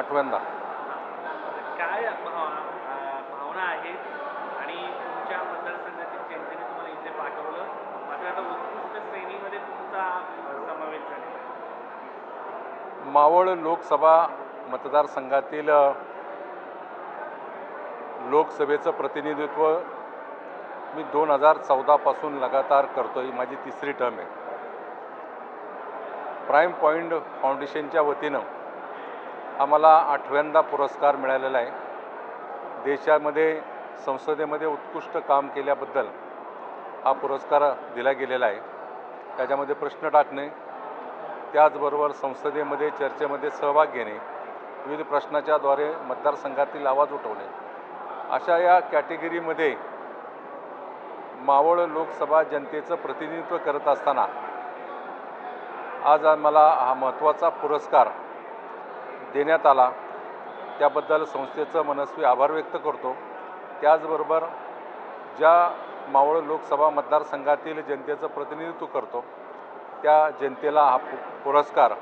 आठव्यांदा. काय भावना आहेत आणि तुमच्या मतदारसंघातील जनतेने तुम्हाला इथे पाठवलं. मात्र आता उत्कृष्ट श्रेणीमध्ये तुमचा समावेश झालेला आहे. मावळ लोकसभा मतदारसंघातील लोकसभेचं प्रतिनिधित्व मी दोन हजार चौदापासून लगातार करतो ही माझी तिसरी टर्म आहे. प्राईम पॉईंट फाउंडेशनच्या वतीनं आम्हाला आठव्यांदा पुरस्कार मिळालेला आहे. देशामध्ये संसदेमध्ये उत्कृष्ट काम केल्याबद्दल हा पुरस्कार दिला गेलेला आहे. त्याच्यामध्ये प्रश्न टाकणे त्याचबरोबर संसदेमध्ये चर्चेमध्ये सहभाग घेणे विविध प्रश्नाच्याद्वारे मतदारसंघातील आवाज उठवणे. अशा या कॅटेगरीमध्ये मावळ लोकसभा जनतेचं प्रतिनिधित्व करत असताना आज मला हा महत्त्वाचा पुरस्कार देण्यात आला. त्याबद्दल संस्थेचं मनस्वी आभार व्यक्त करतो. त्याचबरोबर ज्या मावळ लोकसभा मतदारसंघातील जनतेचं प्रतिनिधित्व करतो त्या जनतेला हा पु पुरस्कार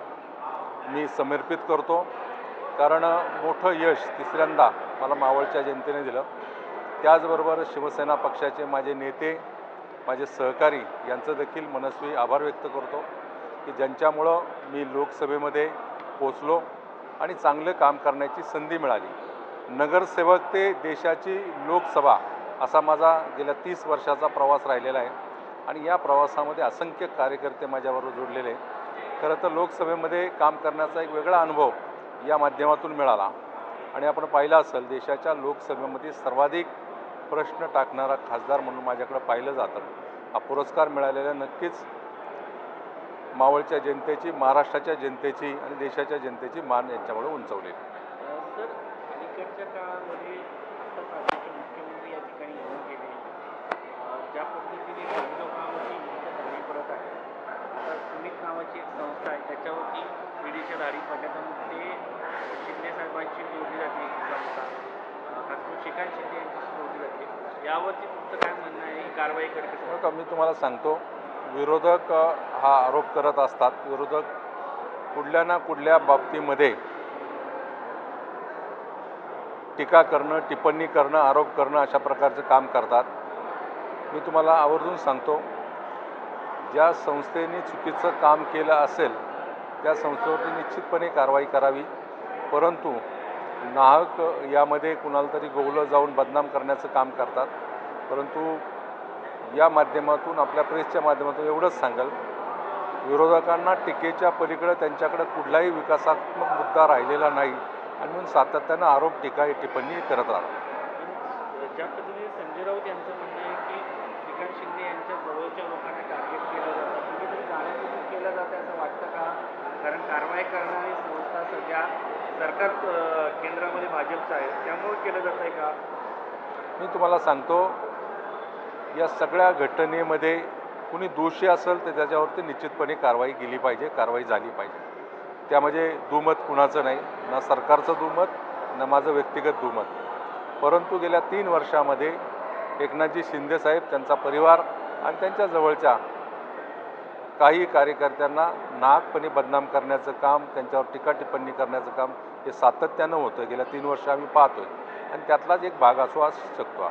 मी समर्पित करतो. कारण मोठं यश तिसऱ्यांदा मला मावळच्या जनतेने दिलं. त्याचबरोबर शिवसेना पक्षाचे माझे नेते माझे सहकारी यांचं देखील मनस्वी आभार व्यक्त करतो. की ज्यांच्यामुळं मी लोकसभेमध्ये पोचलो. आणि चांगलं काम करण्याची संधी मिळाली. नगरसेवक ते देशाची लोकसभा असा माझा गेल्या तीस वर्षाचा प्रवास राहिलेला आहे. आणि या प्रवासामध्ये असंख्य कार्यकर्ते माझ्याबरोबर जोडलेले खरं तर लोकसभेमध्ये काम करण्याचा एक वेगळा अनुभव या माध्यमातून मिळाला. आणि आपण पाहिलं असेल देशाच्या लोकसभेमध्ये सर्वाधिक प्रश्न टाकणारा खासदार म्हणून माझ्याकडं पाहिलं जातं. हा पुरस्कार मिळालेला नक्कीच मावळच्या जनतेची महाराष्ट्राच्या जनतेची आणि देशाच्या जनतेची मान यांच्यामुळे उंचवलेली. अलीकडच्या काळामध्ये मुख्यमंत्री या ठिकाणी येऊन गेले. ज्या पद्धतीने पडत आहे आता सुमित नावाची एक संस्था आहे त्याच्यावरती धाडी पडल्यात आणि ते शिंदे साहेबांची जोडली जाते संस्था. श्रीकांत शिंदे यांची जोडली जाते यावरती तुमचं काय म्हणणं आहे? ही कारवाई करते मी तुम्हाला सांगतो विरोधक हा आरोप करत असतात. विरोधक कुठल्या ना कुठल्या बाबतीमध्ये टीका करणं टिप्पणी करणं आरोप करणं अशा प्रकारचं काम करतात. मी तुम्हाला आवर्जून सांगतो ज्या संस्थेने चुकीचं काम केलं असेल त्या संस्थेवरती निश्चितपणे कारवाई करावी. परंतु नाहक यामध्ये कुणाला तरी गोवलं जाऊन बदनाम करण्याचं काम करतात. परंतु या माध्यमातून आपल्या प्रेसच्या माध्यमातून एवढंच सांगाल. विरोधकांना टीकेच्या पलीकडे त्यांच्याकडे कुठलाही विकासात्मक मुद्दा राहिलेला नाही आणि म्हणून सातत्यानं आरोप टीका टिप्पणी करत राहतात ज्या पद्धतीने संजय राऊत यांचं म्हणणं आहे की श्रीकांत शिंदे यांच्या जवळच्या लोकांना टार्गेट केलं जातं. कुठेतरी केलं जातं असं वाटतं का? कारण कारवाई करणारी संस्था सध्या सरकार केंद्रामध्ये भाजपचं आहे. त्यामुळे केलं जात आहे का? मी तुम्हाला सांगतो या सगळ्या घटनेमध्ये कुणी दोषी असेल तर त्याच्यावरती निश्चितपणे कारवाई केली पाहिजे कारवाई झाली पाहिजे. त्यामध्ये म्हणजे दुमत कुणाचं नाही ना सरकारचं दुमत ना माझं व्यक्तिगत दुमत. परंतु गेल्या तीन वर्षामध्ये एकनाथजी शिंदेसाहेब त्यांचा परिवार आणि त्यांच्या जवळच्या काही कार्यकर्त्यांना नागपणे बदनाम करण्याचं काम त्यांच्यावर टीका टिप्पणी करण्याचं काम हे सातत्यानं होतं. गेल्या तीन वर्ष आम्ही पाहतोय. आणि त्यातलाच एक भाग असू असू शकतो